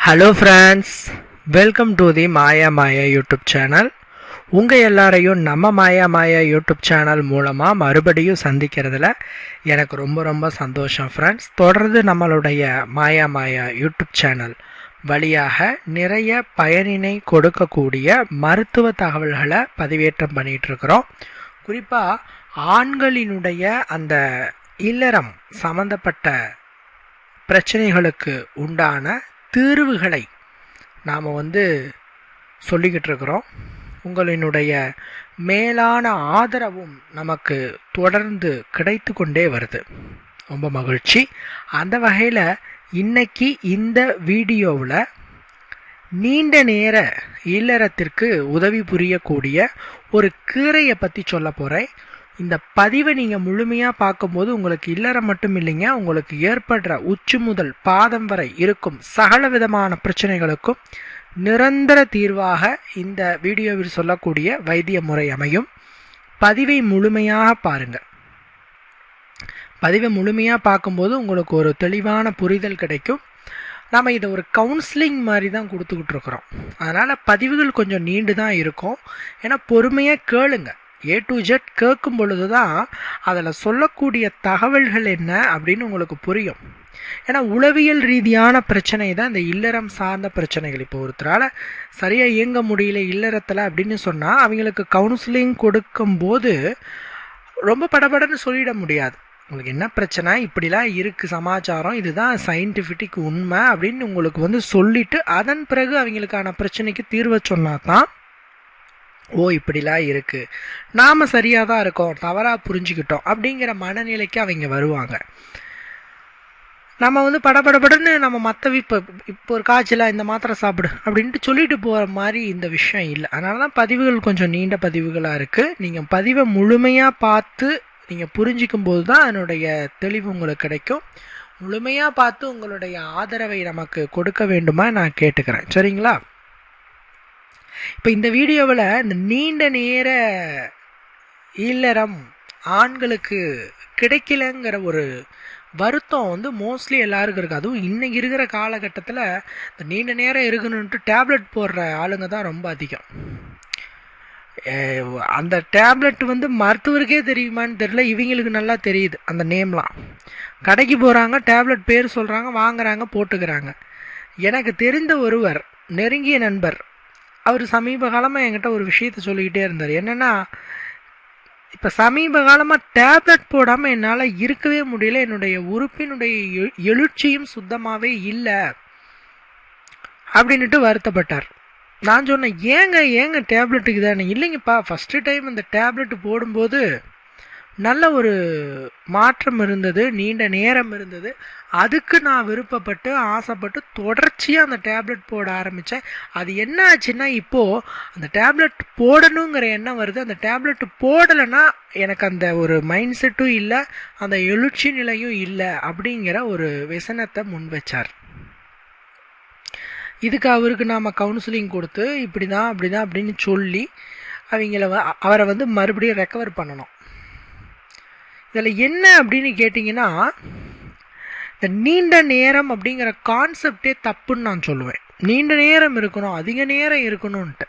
Hello friends welcome to the Maya Maya YouTube channel உங்கள் எல்லாரையும் நம்ம மாயா மாயா யூடியூப் சேனல் மூலமாக மறுபடியும் சந்திக்கிறதுல எனக்கு ரொம்ப ரொம்ப சந்தோஷம் ஃப்ரெண்ட்ஸ் தொடர்ந்து நம்மளுடைய மாயா மாயா யூடியூப் சேனல் வழியாக நிறைய பயனினை கொடுக்கக்கூடிய மருத்துவ தகவல்களை பதிவேற்றம் பண்ணிகிட்ருக்குறோம் குறிப்பாக ஆண்களினுடைய அந்த இல்லறம் சம்மந்தப்பட்ட பிரச்சனைகளுக்கு உண்டான தீர்வுகளை நாம் வந்து சொல்லிக்கிட்டு இருக்கிறோம் உங்களினுடைய மேலான ஆதரவும் நமக்கு தொடர்ந்து கிடைத்து கொண்டே வருது. ரொம்ப மகிழ்ச்சி. அந்த வகையில் இன்னைக்கு இந்த வீடியோவில் நீண்ட நேர இல்லறத்திற்கு உதவி புரியக்கூடிய ஒரு கீரையை பற்றி சொல்ல போகிறேன் இந்த பதிவை நீங்கள் முழுமையாக பார்க்கும்போது உங்களுக்கு இல்லறம் மட்டும் இல்லைங்க உங்களுக்கு ஏற்படுற உச்சி முதல் பாதம் வரை இருக்கும் சகல விதமான பிரச்சனைகளுக்கும் நிரந்தர தீர்வாக இந்த வீடியோவில் சொல்லக்கூடிய வைத்திய முறை அமையும். பதிவை முழுமையாக பாருங்கள் பதிவை முழுமையாக பார்க்கும்போது உங்களுக்கு ஒரு தெளிவான புரிதல் கிடைக்கும். நாம் இதை ஒரு கவுன்சிலிங் மாதிரி தான் கொடுத்துக்கிட்டு இருக்கிறோம். அதனால் பதிவுகள் கொஞ்சம் நீண்டு தான் இருக்கும். ஏன்னா பொறுமையாக கேளுங்கள் ஏ டு ஜெட் கேட்கும் பொழுது தான் அதில் சொல்லக்கூடிய தகவல்கள் என்ன அப்படின்னு உங்களுக்கு புரியும். ஏன்னா உளவியல் ரீதியான பிரச்சனை தான் இந்த இல்லறம் சார்ந்த பிரச்சனைகள். இப்போ ஒருத்தரால் சரியாக இயங்க முடியல இல்லறத்தில் அப்படின்னு சொன்னால் அவங்களுக்கு கவுன்சிலிங் கொடுக்கும்போது ரொம்ப படபடன்னு சொல்லிட முடியாது. உங்களுக்கு என்ன பிரச்சனை? இப்படிலாம் இருக்குது சமாச்சாரம். இதுதான் சயின்டிஃபிக் உண்மை அப்படின்னு உங்களுக்கு வந்து சொல்லிவிட்டு அதன் பிறகு அவங்களுக்கான பிரச்சனைக்கு தீர்வை சொன்னால் தான் ஓ இப்படிலாம் இருக்குது நாம் சரியாக தான் இருக்கோம் தவறாக புரிஞ்சுக்கிட்டோம் அப்படிங்கிற மனநிலைக்கு அவங்க வருவாங்க. நம்ம வந்து படபடபடன்னு நம்ம மற்ற இப்போ இப்போ ஒரு காய்ச்சலாக இந்த மாத்திரை சாப்பிடு அப்படின்ட்டு சொல்லிட்டு போகிற மாதிரி இந்த விஷயம் இல்லை. அதனால தான் பதிவுகள் கொஞ்சம் நீண்ட பதிவுகளாக இருக்குது நீங்கள் பதிவை முழுமையாக பார்த்து நீங்கள் புரிஞ்சிக்கும் போது தான் அதனுடைய தெளிவு உங்களுக்கு கிடைக்கும். முழுமையாக பார்த்து உங்களுடைய ஆதரவை நமக்கு கொடுக்க வேண்டுமா நான் கேட்டுக்கிறேன். சரிங்களா? இப்போ இந்த வீடியோவில் இந்த நீண்ட நேர இல்லறம் ஆண்களுக்கு கிடைக்கலங்கிற ஒரு வருத்தம் வந்து மோஸ்ட்லி எல்லாருக்கும் இருக்குது அதுவும் இன்னைக்கு இருக்கிற காலகட்டத்தில் இந்த நீண்ட நேரம் இருக்கணுன்ட்டு டேப்லெட் போடுற ஆளுங்க தான் ரொம்ப அதிகம். அந்த டேப்லெட் வந்து மருத்துவருக்கே தெரியுமான்னு தெரியல. இவங்களுக்கு நல்லா தெரியுது அந்த நேம்லாம் கடைக்கு போகிறாங்க டேப்லெட் பேர் சொல்கிறாங்க வாங்குறாங்க போட்டுக்கிறாங்க. எனக்கு தெரிந்த ஒருவர் நெருங்கிய நண்பர் அவர் சமீப காலமாக என்கிட்ட ஒரு விஷயத்த சொல்லிக்கிட்டே இருந்தார். என்னென்னா இப்போ சமீப காலமாக டேப்லெட் போடாமல் என்னால் இருக்கவே முடியல. என்னுடைய உறுப்பினுடைய எழுச்சியும் சுத்தமாகவே இல்லை அப்படின்ட்டு வருத்தப்பட்டார். நான் சொன்னேன் ஏங்க ஏங்க டேப்லெட்டுக்கு தானே இல்லைங்கப்பா ஃபஸ்ட்டு டைம் இந்த டேப்லெட் போடும்போது நல்ல ஒரு மாற்றம் இருந்தது நீண்ட நேரம் இருந்தது. அதுக்கு நான் விருப்பப்பட்டு ஆசைப்பட்டு தொடர்ச்சியாக அந்த டேப்லெட் போட ஆரம்பித்தேன் அது என்ன ஆச்சுன்னா இப்போது அந்த டேப்லெட் போடணுங்கிற எண்ணம் வருது. அந்த டேப்லெட் போடலைன்னா எனக்கு அந்த ஒரு மைண்ட் செட்டும் இல்லை அந்த எழுச்சி நிலையும் இல்லை அப்படிங்கிற ஒரு விசனத்தை முன் வச்சார். இதுக்கு அவருக்கு நாம் கவுன்சிலிங் கொடுத்து இப்படி தான் அப்படி தான் அப்படின்னு சொல்லி அவங்கள அவரை வந்து மறுபடியும் ரெக்கவர் பண்ணணும். இதில் என்ன அப்படின்னு கேட்டிங்கன்னா இந்த நீண்ட நேரம் அப்படிங்கிற கான்செப்டே தப்புன்னு நான் சொல்லுவேன். நீண்ட நேரம் இருக்கணும் அதிக நேரம் இருக்கணும்ன்ட்டு.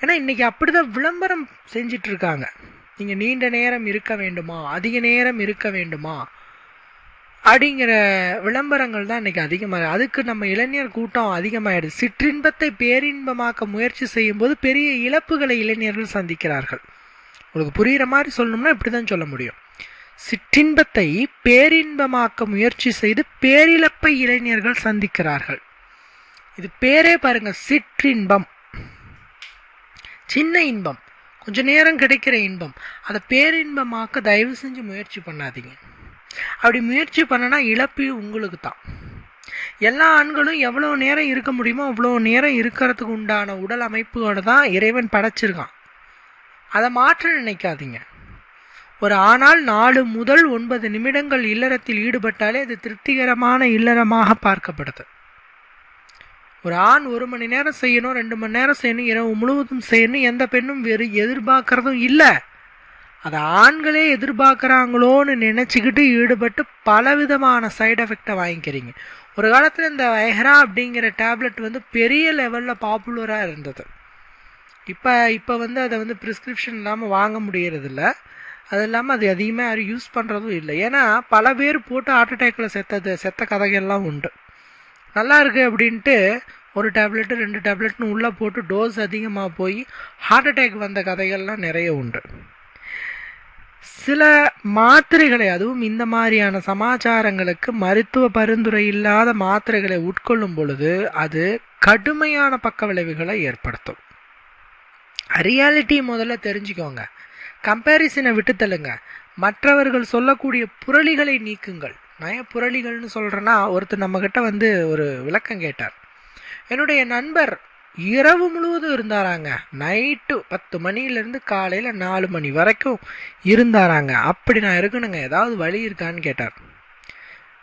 ஏன்னா இன்றைக்கி அப்படி தான் விளம்பரம் செஞ்சிட்ருக்காங்க. நீங்கள் நீண்ட நேரம் இருக்க வேண்டுமா? அதிக நேரம் இருக்க வேண்டுமா? அப்படிங்கிற விளம்பரங்கள் தான் இன்றைக்கி அதிகமாக அதுக்கு நம்ம இளைஞர் கூட்டம் அதிகமாகிடுது சிற்றின்பத்தை பேரின்பமாக்க முயற்சி செய்யும்போது பெரிய இழப்புகளை இளைஞர்கள் சந்திக்கிறார்கள். உங்களுக்கு புரிகிற மாதிரி சொல்லணும்னா இப்படி தான் சொல்ல முடியும். சிற்றின்பத்தை பேரின்பமாக்க முயற்சி செய்து பேரிழப்பை இளைஞர்கள் சந்திக்கிறார்கள். இது பேரே பாருங்க சிற்றின்பம். சின்ன இன்பம். கொஞ்ச நேரம் கிடைக்கிற இன்பம். அதை பேரின்பமாக்க தயவு செஞ்சு முயற்சி பண்ணாதீங்க. அப்படி முயற்சி பண்ணனா இழப்பு உங்களுக்கு தான். எல்லா ஆண்களும் எவ்வளோ நேரம் இருக்க முடியுமோ அவ்வளோ நேரம் இருக்கிறதுக்கு உண்டான உடல் அமைப்போடு தான் இறைவன் படைச்சிருக்கான். அதை மாற்ற நினைக்காதீங்க. ஒரு ஆனால் நாலு முதல் ஒன்பது நிமிடங்கள் இல்லறத்தில் ஈடுபட்டாலே அது திருப்திகரமான இல்லறமாக பார்க்கப்படுது. ஒரு ஆண் ஒரு மணி நேரம் செய்யணும் ரெண்டு மணி நேரம் செய்யணும் இரவு முழுவதும் செய்யணும் எந்த பெண்ணும் வெறு எதிர்பார்க்கறதும் இல்லை. அதை ஆண்களே எதிர்பார்க்குறாங்களோன்னு நினச்சிக்கிட்டு ஈடுபட்டு பலவிதமான சைடு எஃபெக்டை வாங்கிக்கிறீங்க. ஒரு காலத்தில் இந்த வைஹரா அப்படிங்கிற டேப்லெட் வந்து பெரிய லெவலில் பாப்புலராக இருந்தது. இப்போ இப்போ வந்து அதை வந்து ப்ரிஸ்கிரிப்ஷன் இல்லாமல் வாங்க முடியறதில்ல. அது இல்லாமல் அது அதிகமாக யாரும் யூஸ் பண்ணுறதும் இல்லை. ஏன்னா பல பேர் போட்டு ஹார்ட் அட்டாக்கில் செத்தது செத்த கதைகள்லாம் உண்டு. நல்லா இருக்குது அப்படின்ட்டு ஒரு டேப்லெட்டு ரெண்டு டேப்லெட்னு உள்ளே போட்டு டோஸ் அதிகமாக போய் ஹார்ட் அட்டாக் வந்த கதைகள்லாம் நிறைய உண்டு. சில மாத்திரைகளை அதுவும் இந்த மாதிரியான சமாச்சாரங்களுக்கு மருத்துவ பரிந்துரை இல்லாத மாத்திரைகளை உட்கொள்ளும் பொழுது அது கடுமையான பக்க விளைவுகளை ஏற்படுத்தும். ரியாலிட்டி முதல்ல தெரிஞ்சுக்கோங்க. கம்பேரிசனை விட்டுத்தள்ளுங்க. மற்றவர்கள் சொல்லக்கூடிய புரளிகளை நீக்குங்கள். நய புரளிகள்னு சொல்கிறேன்னா ஒருத்தர் நம்மக்கிட்ட வந்து ஒரு விளக்கம் கேட்டார். என்னுடைய நண்பர் இரவு முழுவதும் இருந்தாராங்க. நைட்டு பத்து மணிலேருந்து காலையில் நாலு மணி வரைக்கும் இருந்தாராங்க. அப்படி நான் இருக்கணுங்க. ஏதாவது வழி இருக்கான்னு கேட்டார்.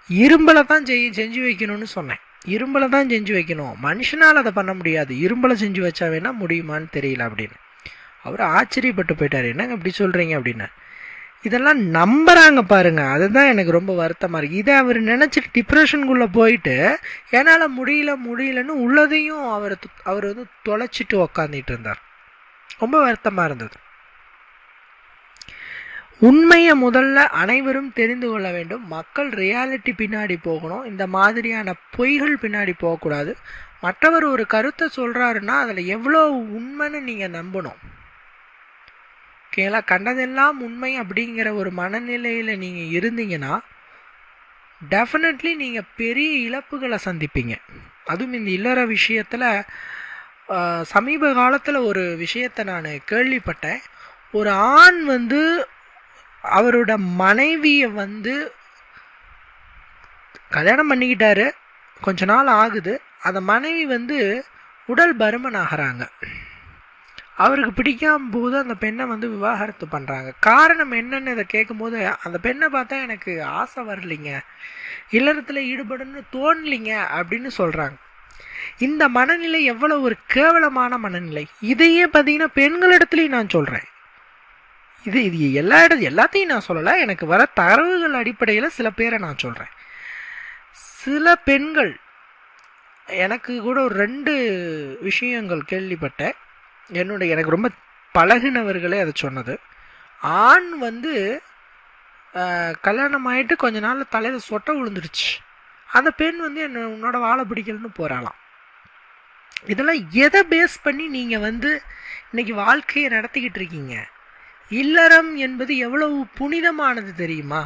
இரும்பலை தான் செய் செஞ்சு வைக்கணும்னு சொன்னேன். இரும்பலை தான் செஞ்சு வைக்கணும். மனுஷனால் அதை பண்ண முடியாது. இரும்பலை செஞ்சு வச்சா வேணால் முடியுமான்னு தெரியல அப்படின்னு. அவர் ஆச்சரியப்பட்டு போயிட்டார். என்னங்க இப்படி சொல்கிறீங்க அப்படின்னு. இதெல்லாம் நம்புறாங்க பாருங்கள் அதுதான் எனக்கு ரொம்ப வருத்தமாக இருக்குது இதை அவர் நினச்சிட்டு டிப்ரெஷனுக்குள்ளே போயிட்டு என்னால் முடியல முடியலன்னு உள்ளதையும் அவர் அவர் வந்து தொலைச்சிட்டு உக்காந்துட்டு இருந்தார். ரொம்ப வருத்தமாக இருந்தது. உண்மையை முதல்ல அனைவரும் தெரிந்து கொள்ள வேண்டும். மக்கள் ரியாலிட்டி பின்னாடி போகணும். இந்த மாதிரியான பொய்கள் பின்னாடி போகக்கூடாது. மற்றவர் ஒரு கருத்தை சொல்கிறாருன்னா அதில் எவ்வளோ உண்மைன்னு நீங்கள் நம்பணும். ஓகேங்களா? கண்டதெல்லாம் உண்மை அப்படிங்கிற ஒரு மனநிலையில் நீங்கள் இருந்தீங்கன்னா டெஃபினெட்லி நீங்கள் பெரிய இழப்புகளை சந்திப்பீங்க. அதுவும் இந்த இல்லற விஷயத்தில் சமீப காலத்தில் ஒரு விஷயத்தை நான் கேள்விப்பட்டேன். ஒரு ஆண் வந்து அவரோட மனைவியை வந்து கல்யாணம் பண்ணிக்கிட்டாரு. கொஞ்ச நாள் ஆகுது. அந்த மனைவி வந்து உடல் பருமன் ஆகிறாங்க அவருக்கு பிடிக்காம போது அந்த பெண்ணை வந்து விவாகரத்து பண்ணுறாங்க காரணம் என்னன்னு இதை கேட்கும்போது அந்த பெண்ணை பார்த்தா எனக்கு ஆசை வரலைங்க. இல்லறத்தில் ஈடுபடணும்னு தோணலிங்க அப்படின்னு சொல்கிறாங்க இந்த மனநிலை எவ்வளோ ஒரு கேவலமான மனநிலை. இதையே பார்த்தீங்கன்னா பெண்களிடத்துலையும் நான் சொல்கிறேன் இது இது எல்லா இடம் எல்லாத்தையும் நான் சொல்லலை. எனக்கு வர தரவுகள் அடிப்படையில் சில பேரை நான் சொல்கிறேன் சில பெண்கள் எனக்கு கூட ஒரு ரெண்டு விஷயங்கள் கேள்விப்பட்டேன். என்னுடைய எனக்கு ரொம்ப பழகினவர்களே அதை சொன்னது. ஆண் வந்து கல்யாணம் ஆகிட்டு கொஞ்ச நாள் தலையில் சொட்டை விழுந்துருச்சு அந்த பெண் வந்து என்ன உன்னோட வாழை பிடிக்கலன்னு போகிறாளாம் இதெல்லாம் எதை பேஸ் பண்ணி நீங்கள் வந்து இன்னைக்கு வாழ்க்கையை நடத்திக்கிட்டு இருக்கீங்க? இல்லறம் என்பது எவ்வளவு புனிதமானது தெரியுமா?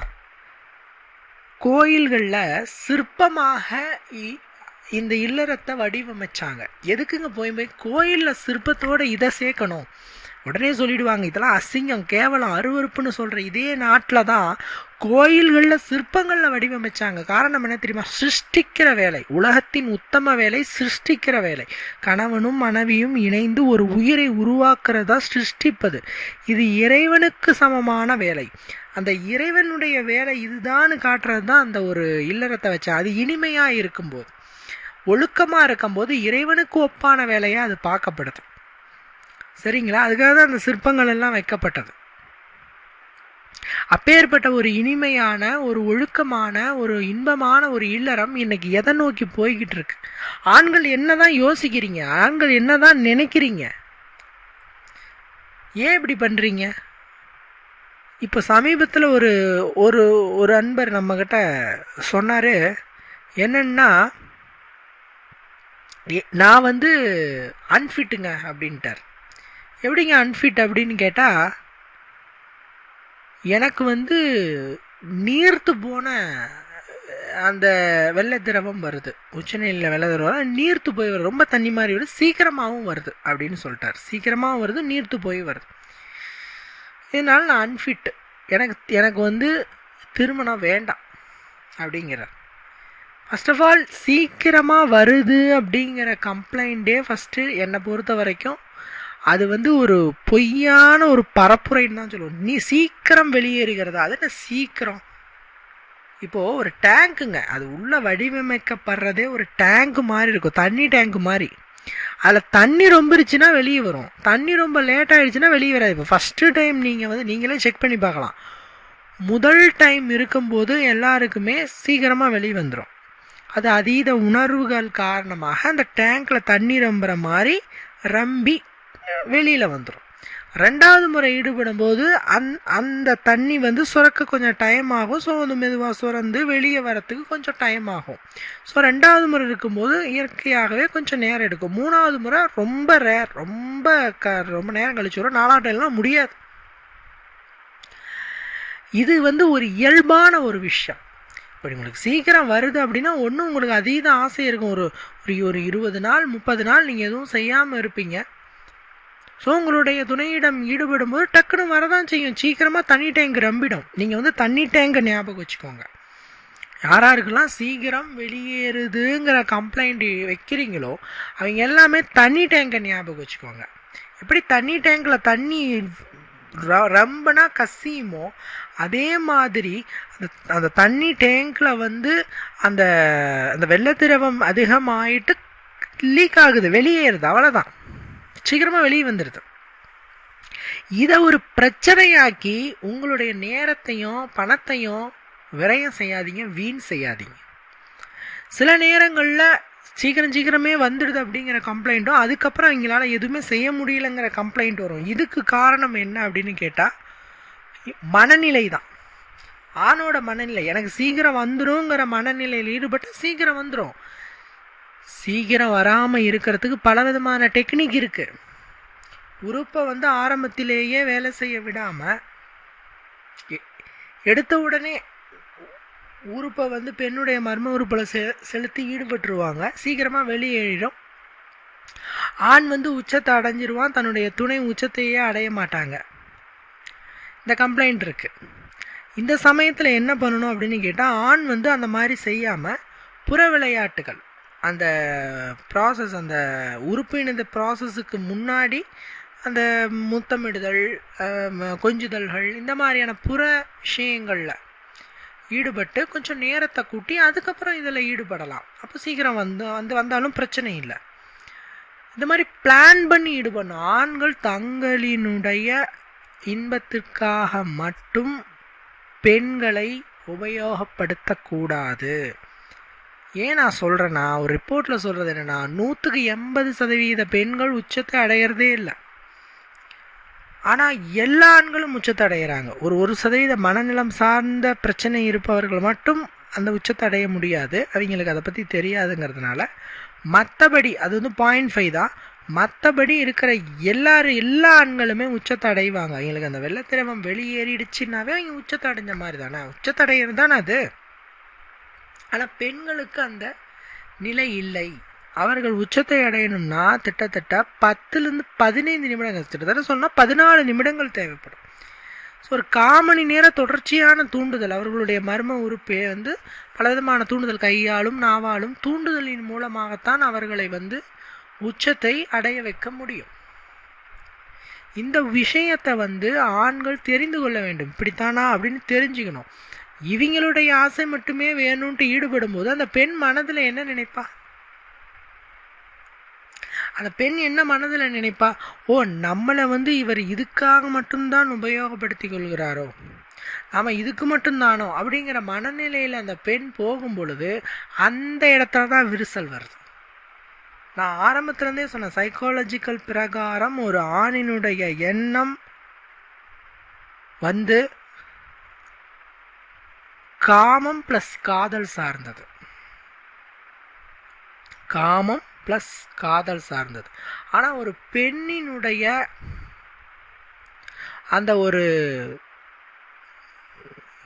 கோயில்களில் சிற்பமாக இந்த இல்லறத்தை வடிவமைச்சாங்க. எதுக்குங்க போய் போய் கோயிலில் சிற்பத்தோடு இதை சேர்க்கணும்? உடனே சொல்லிடுவாங்க இதெல்லாம் அசிங்கம் கேவலம் அருவறுப்புன்னு சொல்கிற இதே நாட்டில் தான் கோயில்களில் சிற்பங்களில் வடிவமைச்சாங்க. காரணம் என்ன தெரியுமா? சிருஷ்டிக்கிற வேலை. உலகத்தின் உத்தம வேலை சிருஷ்டிக்கிற வேலை. கணவனும் மனைவியும் இணைந்து ஒரு உயிரை உருவாக்குறதா சிருஷ்டிப்பது. இது இறைவனுக்கு சமமான வேலை. அந்த இறைவனுடைய வேலை இதுதான்னு காட்டுறது தான் அந்த ஒரு இல்லறத்தை வச்சா அது இனிமையாக இருக்கும்போது. ஒழுக்கமாக இருக்கும்போது இறைவனுக்கு ஒப்பான வேலையாக அது பார்க்கப்படுது. சரிங்களா? அதுக்காக தான் அந்த சிற்பங்கள் எல்லாம் வைக்கப்பட்டது. அப்பேற்பட்ட ஒரு இனிமையான ஒரு ஒழுக்கமான ஒரு இன்பமான ஒரு இல்லறம் இன்னைக்கு எதை நோக்கி போய்கிட்டு இருக்கு? ஆண்கள் என்னதான் யோசிக்கிறீங்க? ஆண்கள் என்னதான் நினைக்கிறீங்க? ஏன் இப்படி பண்றீங்க? இப்போ சமீபத்தில் ஒரு ஒரு ஒரு அன்பர் நம்மக்கிட்ட சொன்னார் என்னன்னா நான் வந்து அன்ஃபிட்டுங்க அப்படின்ட்டார். எப்படிங்க அன்ஃபிட் அப்படின்னு கேட்டால் எனக்கு வந்து நீர்த்து போன அந்த வெள்ளை திரவம் வருது. உச்சநிலையில் வெள்ளை திரவம் நீர்த்து போய் வருது ரொம்ப தண்ணி மாதிரி வருது சீக்கிரமாகவும் வருது அப்படின்னு சொல்லிட்டார். சீக்கிரமாகவும் வருது நீர்த்து போய் வருது. இதனால் நான் அன்ஃபிட் எனக்கு எனக்கு வந்து திருமணம் வேண்டாம் அப்படிங்கிறார். ஃபஸ்ட் ஆஃப் ஆல் சீக்கிரமாக வருது அப்படிங்கிற கம்ப்ளைண்ட்டே ஃபஸ்ட்டு என்னை பொறுத்த வரைக்கும் அது வந்து ஒரு பொய்யான ஒரு பரப்புரைன்னு தான் சொல்லுவோம். நீ சீக்கிரம் வெளியேறுகிறதா? அது என்ன சீக்கிரம்? இப்போது ஒரு டேங்க்குங்க அது உள்ளே வடிவமைக்கப்படுறதே ஒரு டேங்கு மாதிரி இருக்கும். தண்ணி டேங்க்கு மாதிரி. அதில் தண்ணி ரொம்பிருச்சுன்னா வெளியே வரும். தண்ணி ரொம்ப லேட் ஆகிடுச்சுன்னா வெளியே வராது. இப்போ ஃபஸ்ட்டு டைம் நீங்கள் வந்து நீங்களே செக் பண்ணி பார்க்கலாம். முதல் டைம் இருக்கும்போது எல்லாருக்குமே சீக்கிரமாக வெளியே வந்துடும் அது அதீத உணர்வுகள் காரணமாக அந்த டேங்க்கில் தண்ணி ரொம்புற மாதிரி ரம்பி வெளியில் வந்துடும் ரெண்டாவது முறை ஈடுபடும் போது அந் அந்த தண்ணி வந்து சுரக்க கொஞ்சம் டைம் ஆகும். ஸோ வந்து மெதுவாக சுரந்து வெளியே வரத்துக்கு கொஞ்சம் டைம் ஆகும். ஸோ ரெண்டாவது முறை இருக்கும்போது இயற்கையாகவே கொஞ்சம் நேரம் எடுக்கும். மூணாவது முறை ரொம்ப ரேர் ரொம்ப க ரொம்ப நேரம் கழிச்சு வரும். நாலாவது டைம்லாம் முடியாது. இது வந்து ஒரு இயல்பான ஒரு விஷயம். இப்போ உங்களுக்கு சீக்கிரம் வருது அப்படின்னா ஒன்றும் உங்களுக்கு அதீத ஆசை இருக்கும். ஒரு ஒரு ஒரு இருபது நாள் முப்பது நாள் நீங்கள் எதுவும் செய்யாமல் இருப்பீங்க. ஸோ உங்களுடைய துணையிடம் ஈடுபடும் போது டக்குன்னு வரதான் செய்யும். சீக்கிரமாக தண்ணி டேங்க் ரம்பிடும். நீங்கள் வந்து தண்ணி டேங்கை ஞாபகம் வச்சுக்கோங்க. யாராருக்கெல்லாம் சீக்கிரம் வெளியேறுதுங்கிற கம்ப்ளைண்ட் வைக்கிறீங்களோ அவங்க எல்லாமே தண்ணி டேங்கை ஞாபகம் வச்சுக்கோங்க. எப்படி தண்ணி டேங்கில் தண்ணி ரம்பனா கசியுமோ அதே மாதிரி அந்த அந்த தண்ணி டேங்கில் வந்து அந்த அந்த வெள்ளத்திரவம் அதிகமாயிட்டு லீக் ஆகுது. வெளியேறுது. அவ்வளோதான் சீக்கிரமாக வெளியே வந்துடுது இதை ஒரு பிரச்சனையாக்கி உங்களுடைய நேரத்தையும் பணத்தையும் விரயம் செய்யாதீங்க வீண் செய்யாதீங்க. சில நேரங்களில் சீக்கிரம் சீக்கிரமே வந்துடுது அப்படிங்கிற கம்ப்ளைண்ட்டும் அதுக்கப்புறம் எங்களால் எதுவுமே செய்ய முடியலங்கிற கம்ப்ளைண்ட் வரும். இதுக்கு காரணம் என்ன அப்படின்னு கேட்டால் மனநிலை தான் ஆணோட மனநிலை எனக்கு சீக்கிரம் வந்துருங்கிற மனநிலையில் ஈடுபட்டு சீக்கிரம் வந்துடும் சீக்கிரம் வராமல் இருக்கிறதுக்கு பல விதமான டெக்னிக் இருக்குது உறுப்பை வந்து ஆரம்பத்திலேயே வேலை செய்ய விடாமல் எடுத்த உடனே உறுப்பை வந்து பெண்ணுடைய மர்ம உறுப்பில் செ செலுத்தி ஈடுபட்டுருவாங்க. சீக்கிரமாக வெளியேறிடும் ஆண் வந்து உச்சத்தை அடைஞ்சிருவான் தன்னுடைய துணை உச்சத்தையே அடைய மாட்டாங்க. இந்த கம்ப்ளைண்ட் இருக்குது இந்த சமயத்தில் என்ன பண்ணணும் அப்படின்னு கேட்டால் ஆண் வந்து அந்த மாதிரி செய்யாமல் புற விளையாட்டுகள் அந்த ப்ராசஸ் அந்த உறுப்பினது ப்ராசஸுக்கு முன்னாடி அந்த முத்தமிடுதல் கொஞ்சுதல்கள் இந்த மாதிரியான புற விஷயங்களில் ஈடுபட்டு கொஞ்சம் நேரத்தை கூட்டி அதுக்கப்புறம் இதில் ஈடுபடலாம். அப்போ சீக்கிரம் வந்து வந்து வந்தாலும் பிரச்சனை இல்லை. இந்த மாதிரி பிளான் பண்ணி ஈடுபடணும். ஆண்கள் தங்களினுடைய இன்பத்திற்காக மட்டும் பெண்களை உபயோகப்படுத்தக்கூடாது. ஏன் நான் சொல்கிறேன்னா ஒரு ரிப்போர்ட்டில் சொல்கிறது என்னென்னா நூற்றுக்கு எண்பது சதவீத பெண்கள் உச்சத்தை அடையிறதே இல்லை. ஆனால் எல்லா ஆண்களும் உச்சத்தை அடைகிறாங்க ஒரு ஒரு சதவீத மனநிலம் சார்ந்த பிரச்சனை இருப்பவர்கள் மட்டும் அந்த உச்சத்தை அடைய முடியாது. அவங்களுக்கு அதை பற்றி தெரியாதுங்கிறதுனால மற்றபடி அது வந்து பாயிண்ட் ஃபைவ் தான். மற்றபடி இருக்கிற எல்லாரும் எல்லா ஆண்களுமே உச்சத்தை அடைவாங்க அவங்களுக்கு அந்த வெள்ளத்திரவம் வெளியேறிடுச்சுன்னாவே அவங்க உச்சத்தை அடைஞ்ச மாதிரி தானே உச்சத்தை அடையிறது தானே அது? ஆனால் பெண்களுக்கு அந்த நிலை இல்லை. அவர்கள் உச்சத்தை அடையணும்னா திட்டத்தட்ட பத்துலேருந்து பதினைந்து நிமிடங்கள் கிட்டத்தட்ட சொன்னால் பதினாலு நிமிடங்கள் தேவைப்படும். ஸோ ஒரு காமணி நேர தொடர்ச்சியான தூண்டுதல் அவர்களுடைய மர்ம உறுப்பே வந்து பலவிதமான தூண்டுதல் கையாலும் நாவாலும் தூண்டுதலின் மூலமாகத்தான் அவர்களை வந்து உச்சத்தை அடைய வைக்க முடியும். இந்த விஷயத்தை வந்து ஆண்கள் தெரிந்து கொள்ள வேண்டும். இப்படித்தானா அப்படின்னு தெரிஞ்சுக்கணும். இவங்களுடைய ஆசை மட்டுமே வேணும்ட்டு ஈடுபடும் போது அந்த பெண் மனதில் என்ன நினைப்பா? அந்த பெண் என்ன மனதில் நினைப்பா? ஓ நம்மளை வந்து இவர் இதுக்காக மட்டும்தான் உபயோகப்படுத்தி கொள்கிறாரோ? நாம் இதுக்கு மட்டும்தானோ? அப்படிங்கிற மனநிலையில் அந்த பெண் போகும் பொழுது அந்த இடத்துல தான் விரிசல் வருது. நான் ஆரம்பத்துலேருந்தே சொன்னேன் சைக்காலஜிக்கல் பிரகாரம் ஒரு ஆணினுடைய எண்ணம் வந்து காமம் ப்ளஸ் காதல் சார்ந்தது. காமம் ப்ளஸ் காதல் சார்ந்தது. ஆனால் ஒரு பெண்ணினுடைய அந்த ஒரு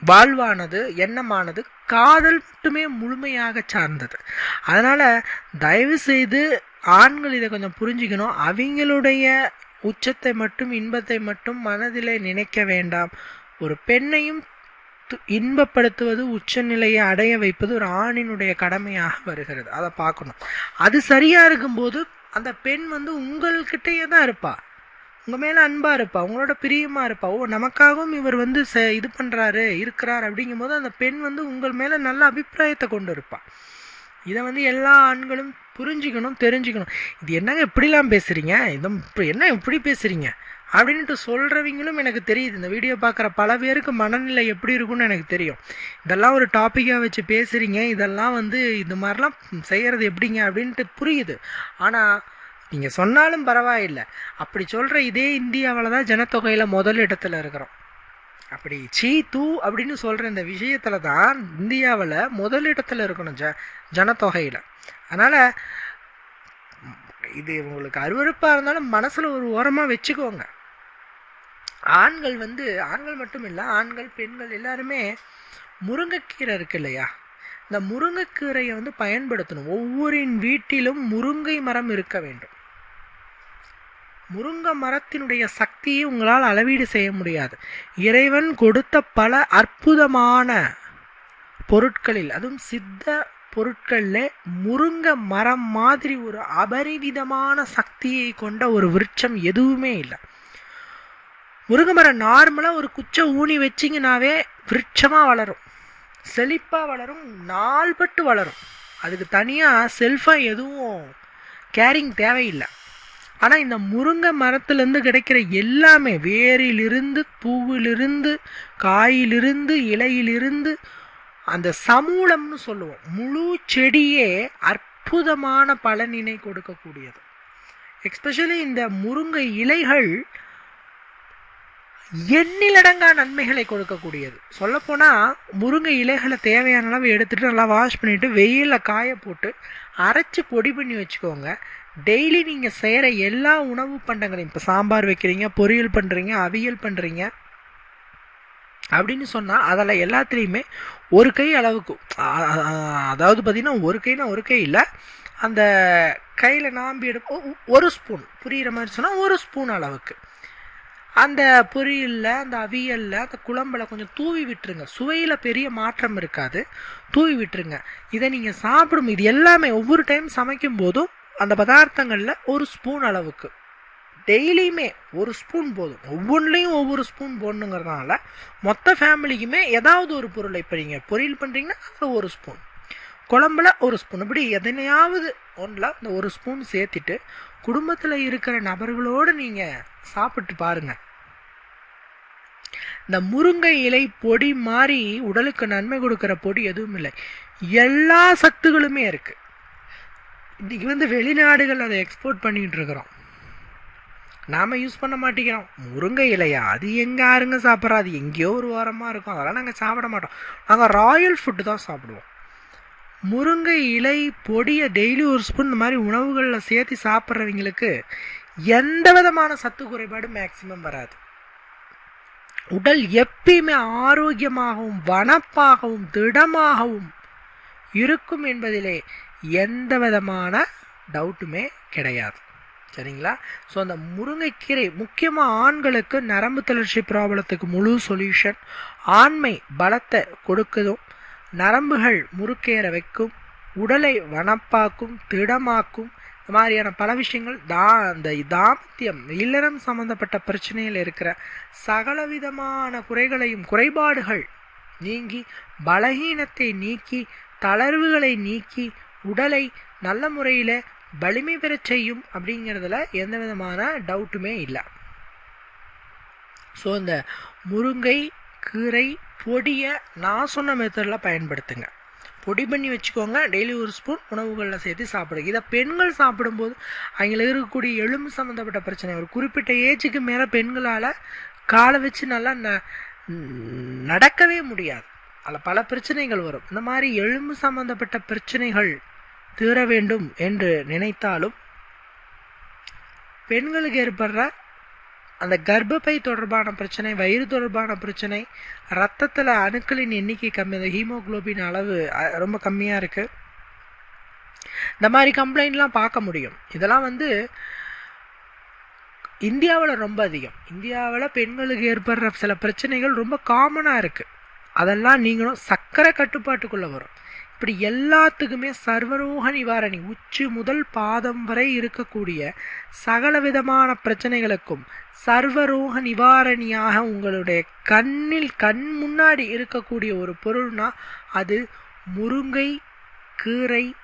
வாழ்வானது எண்ணமானது காதல் மட்டுமே முழுமையாக சார்ந்தது. அதனால் தயவு செய்து ஆண்கள் இதை கொஞ்சம் புரிஞ்சுக்கணும். அவங்களுடைய உச்சத்தை மட்டும் இன்பத்தை மட்டும் மனதிலே நினைக்க வேண்டாம். ஒரு பெண்ணையும் இன்பப்படுத்துவது உச்சநிலையை அடைய வைப்பது ஒரு ஆணினுடைய கடமையாக வருகிறது. அதை பார்க்கணும். அது சரியாக இருக்கும்போது அந்த பெண் வந்து உங்கள்கிட்டயே தான் இருப்பாள் உங்கள் மேலே அன்பாக இருப்பா உங்களோட பிரியமாக இருப்பா. ஓ நமக்காகவும் இவர் வந்து ச இது பண்ணுறாரு இருக்கிறார் அப்படிங்கும்போது அந்த பெண் வந்து உங்கள் மேலே நல்ல அபிப்பிராயத்தை கொண்டு இருப்பாள் இதை வந்து எல்லா ஆண்களும் புரிஞ்சுக்கணும் தெரிஞ்சுக்கணும். இது என்னங்க இப்படிலாம் பேசுகிறீங்க இதை இப்போ என்ன இப்படி பேசுகிறீங்க அப்படின்ட்டு சொல்கிறவங்களும் எனக்கு தெரியுது. இந்த வீடியோ பார்க்குற பல பேருக்கு மனநிலை எப்படி இருக்கும்னு எனக்கு தெரியும். இதெல்லாம் ஒரு டாப்பிக்காக வச்சு பேசுகிறீங்க இதெல்லாம் வந்து இந்த மாதிரிலாம் செய்கிறது எப்படிங்க அப்படின்ட்டு புரியுது. ஆனால் நீங்கள் சொன்னாலும் பரவாயில்லை. அப்படி சொல்கிற இதே இந்தியாவில் தான் ஜனத்தொகையில் முதல் இடத்துல இருக்கிறோம். அப்படி சீ தூ அப்படின்னு சொல்கிற இந்த விஷயத்தில் தான் இந்தியாவில் முதல் இடத்துல இருக்கணும் ஜ ஜனத்தொகையில். அதனால் இது உங்களுக்கு அருவருப்பாக இருந்தாலும் மனசில் ஒரு ஓரமாக வச்சுக்கோங்க. ஆண்கள் வந்து ஆண்கள் மட்டும் இல்லை ஆண்கள் பெண்கள் எல்லாருமே முருங்கைக்கீரை இருக்கு இல்லையா? இந்த முருங்கைக்கீரையை வந்து பயன்படுத்தணும். ஒவ்வொரின் வீட்டிலும் முருங்கை மரம் இருக்க வேண்டும். முருங்கை மரத்தினுடைய சக்தியை உங்களால் அளவீடு செய்ய முடியாது. இறைவன் கொடுத்த பல அற்புதமான பொருட்களில் அதுவும் சித்த பொருட்களில் முருங்கை மரம் மாதிரி ஒரு அபரிவிதமான சக்தியை கொண்ட ஒரு விருட்சம் எதுவுமே இல்லை. முருங்கை மரம் நார்மலாக ஒரு குச்சை ஊனி வச்சிங்கனாவே விருட்சமாக வளரும். செழிப்பாக வளரும் நாள்பட்டு வளரும். அதுக்கு தனியாக செல்ஃபாக எதுவும் கேரிங் தேவையில்லை. ஆனால் இந்த முருங்கை மரத்துலேருந்து கிடைக்கிற எல்லாமே வேரிலிருந்து பூவிலிருந்து காயிலிருந்து இலையிலிருந்து அந்த சமூலம்னு சொல்லுவோம். முழு செடியே அற்புதமான பலனினை கொடுக்கக்கூடியது. எக்ஸ்பெஷலி இந்த முருங்கை இலைகள் எண்ணிலடங்கா நன்மைகளை கொடுக்கக்கூடியது. சொல்லப்போனால் முருங்கை இலைகளை தேவையான அளவு எடுத்துகிட்டு நல்லா வாஷ் பண்ணிவிட்டு வெயிலில் காய போட்டு அரைச்சி பொடி பண்ணி வச்சுக்கோங்க. டெய்லி நீங்கள் செய்கிற எல்லா உணவு பண்டங்களையும் இப்போ சாம்பார் வைக்கிறீங்க பொரியல் பண்ணுறீங்க அவியல் பண்ணுறீங்க அப்படின்னு சொன்னால் அதில் எல்லாத்துலேயுமே ஒரு கை அளவுக்கு அதாவது பார்த்திங்கன்னா ஒரு கைனா ஒரு கை இல்லை அந்த கையில் நாம்பி எடுப்போம் ஒரு ஸ்பூன் புரிகிற மாதிரி சொன்னால் ஒரு ஸ்பூன் அளவுக்கு. அந்த பொரியலில் அந்த அவியலில் அந்த குழம்பில் கொஞ்சம் தூவி விட்டுருங்க. சுவையில் பெரிய மாற்றம் இருக்காது. தூவி விட்டுருங்க. இதை நீங்கள் சாப்பிடும் இது எல்லாமே ஒவ்வொரு டைம் சமைக்கும் போதும் அந்த பதார்த்தங்களில் ஒரு ஸ்பூன் அளவுக்கு. டெய்லியுமே ஒரு ஸ்பூன் போதும். ஒவ்வொன்றுலையும் ஒவ்வொரு ஸ்பூன் போடணுங்கிறதுனால மொத்த ஃபேமிலிக்குமே ஏதாவது ஒரு பொருளை இப்போ நீங்கள் பொரியல் பண்ணுறீங்கன்னா அதில் ஒரு ஸ்பூன். குழம்புல ஒரு ஸ்பூன். இப்படி எதனையாவது ஒன்றில் இந்த ஒரு ஸ்பூன் சேர்த்துட்டு குடும்பத்தில் இருக்கிற நபர்களோடு நீங்கள் சாப்பிட்டு பாருங்க. இந்த முருங்கை இலை பொடி மாதிரி உடலுக்கு நன்மை கொடுக்குற பொடி எதுவும் இல்லை எல்லா சத்துகளுமே இருக்குது இன்றைக்கி வந்து வெளிநாடுகள் அதை எக்ஸ்போர்ட் பண்ணிக்கிட்டு இருக்கிறோம். நாம் யூஸ் பண்ண மாட்டேங்கிறோம். முருங்கை இலையா? அது எங்கே யாருங்க சாப்பிட்றா? அது எங்கேயோ ஒரு வாரமாக இருக்கும். அதெல்லாம் நாங்கள் சாப்பிட மாட்டோம். நாங்கள் ராயல் ஃபுட்டு தான் சாப்பிடுவோம். முருங்கை இலை பொடியை டெய்லி ஒரு ஸ்பூன் இந்த மாதிரி உணவுகளில் சேர்த்து சாப்பிட்றவங்களுக்கு எந்த விதமான சத்து குறைபாடு மேக்சிமம் வராது. உடல் எப்பயுமே ஆரோக்கியமாகவும் வனப்பாகவும் திடமாகவும் இருக்கும் என்பதிலே எந்த விதமான டவுட்டுமே கிடையாது. சரிங்களா? ஸோ அந்த முருங்கைக்கீரை முக்கியமாக ஆண்களுக்கு நரம்பு தளர்ச்சி ப்ராப்ளத்துக்கு முழு சொல்யூஷன் ஆண்மை பலத்தை கொடுக்குதும் நரம்புகள் முறுக்கேற வைக்கும் உடலை வனப்பாக்கும் திடமாக்கும் இந்த மாதிரியான பல விஷயங்கள் தா அந்த தாம்பத்தியம் இல்லறம் சம்பந்தப்பட்ட பிரச்சனையில் இருக்கிற சகலவிதமான குறைகளையும் குறைபாடுகள் நீங்கி பலகீனத்தை நீக்கி தளர்வுகளை நீக்கி உடலை நல்ல முறையில் வலிமை பெறச் செய்யும் அப்படிங்கிறதுல எந்த விதமான டவுட்டுமே இல்லை. ஸோ இந்த முருங்கை கீரை பொடியை நான் சொன்ன மெத்தடில் பயன்படுத்துங்க. பொடி பண்ணி வச்சுக்கோங்க. டெய்லி ஒரு ஸ்பூன் உணவுகளில் சேர்த்து சாப்பிடுங்க. இதை பெண்கள் சாப்பிடும்போது அவங்களுக்கு இருக்கக்கூடிய எலும்பு சம்மந்தப்பட்ட பிரச்சனை ஒரு குறிப்பிட்ட ஏஜுக்கு மேலே பெண்களால் காலை வச்சு நல்லா ந நடக்கவே முடியாது. அதில் பல பிரச்சனைகள் வரும். இந்த மாதிரி எலும்பு சம்பந்தப்பட்ட பிரச்சனைகள் தீர வேண்டும் என்று நினைத்தாலும் பெண்களுக்கு ஏற்படுற அந்த கர்ப்பப்பை தொடர்பான பிரச்சனை வயிறு தொடர்பான பிரச்சனை ரத்தத்தில் அணுக்களின் எண்ணிக்கை கம்மி அந்த ஹீமோக்ளோபின் அளவு ரொம்ப கம்மியாக இருக்குது இந்த மாதிரி கம்ப்ளைண்ட்லாம் பார்க்க முடியும். இதெல்லாம் வந்து இந்தியாவில் ரொம்ப அதிகம். இந்தியாவில் பெண்களுக்கு ஏற்படுற சில பிரச்சனைகள் ரொம்ப காமனாக இருக்குது அதெல்லாம் நீங்களும் சக்கரை கட்டுப்பாட்டுக்குள்ளே வரும். இப்படி எல்லாத்துக்குமே சர்வரோக நிவாரணி உச்சி முதல் பாதம் வரை இருக்கக்கூடிய சகல விதமான பிரச்சனைகளுக்கும் சர்வரோக நிவாரணியாக உங்களுடைய கண்ணில் கண் முன்னாடி இருக்கக்கூடிய ஒரு பொருள்னா அது முருங்கை கீரை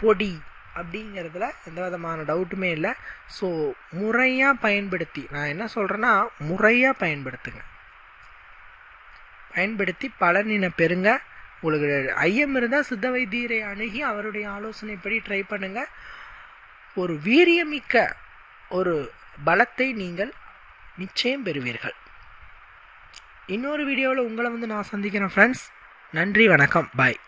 பொடி அப்படிங்கிறதுல எந்த விதமான டவுட்டுமே இல்லை. ஸோ முறையாக பயன்படுத்தி நான் என்ன சொல்கிறேன்னா முறையாக பயன்படுத்துங்க. பயன்படுத்தி பலனினை பெறுங்க. உங்களுக்கு ஐயம் இருந்தால் சித்த வைத்தியரை அணுகி அவருடைய ஆலோசனைப்படி ட்ரை பண்ணுங்க. ஒரு வீரியமிக்க ஒரு பலத்தை நீங்கள் நிச்சயம் பெறுவீர்கள். இன்னொரு வீடியோவில் உங்களை வந்து நான் சந்திக்கிறேன் ஃப்ரெண்ட்ஸ் நன்றி வணக்கம். பாய்